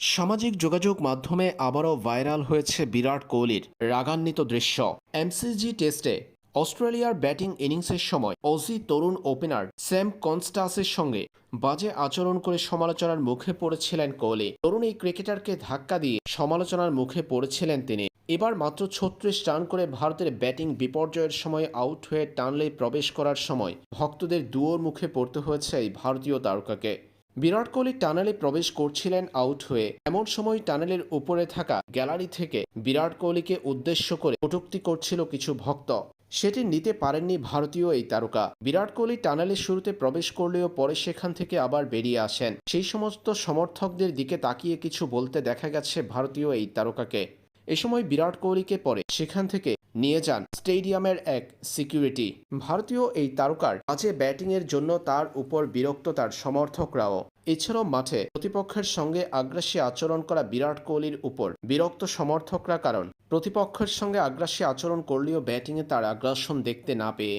সামাজিক যোগাযোগ মাধ্যমে আবারও ভাইরাল হয়েছে বিরাট কোহলির রাগান্বিত দৃশ্য। এমসিজি টেস্টে অস্ট্রেলিয়ার ব্যাটিং ইনিংসের সময় অজি তরুণ ওপেনার স্যাম কনস্টাসের সঙ্গে বাজে আচরণ করে সমালোচনার মুখে পড়েছিলেন কোহলি। তরুণ এই ক্রিকেটারকে ধাক্কা দিয়ে সমালোচনার মুখে পড়েছিলেন তিনি। এবার মাত্র ছত্রিশ রান করে ভারতের ব্যাটিং বিপর্যয়ের সময় আউট হয়ে টানলে প্রবেশ করার সময় ভক্তদের দুয়োর মুখে পড়তে হয়েছে এই ভারতীয় তারকাকে। বিরাট কোহলি টানেলে প্রবেশ করছিলেন আউট হয়ে। এমন সময় টানেলের উপরে থাকা গ্যালারি থেকে বিরাট কোহলিকে উদ্দেশ্য করে কটুক্তি করছিল কিছু ভক্ত। সেটি নিতে পারেননি ভারতীয় এই তারকা। বিরাট কোহলি টানেলের শুরুতে প্রবেশ করলেও পরে সেখান থেকে আবার বেরিয়ে আসেন। সেই সমস্ত সমর্থকদের দিকে তাকিয়ে কিছু বলতে দেখা গেছে ভারতীয় এই তারকাকে। এ সময় বিরাট কোহলিকে পরে সেখান থেকে নিয়ে যান স্টেডিয়ামের এক সিকিউরিটি। ভারতীয় এই তারকার মাঝে ব্যাটিংয়ের জন্য তার উপর বিরক্ত তার সমর্থকরাও। এছাড়াও মাঠে প্রতিপক্ষের সঙ্গে আগ্রাসী আচরণ করা বিরাট কোহলির উপর বিরক্ত সমর্থকরা কারণ, প্রতিপক্ষের সঙ্গে আগ্রাসী আচরণ করলেও ব্যাটিংয়ে তার আগ্রাসন দেখতে না পেয়ে।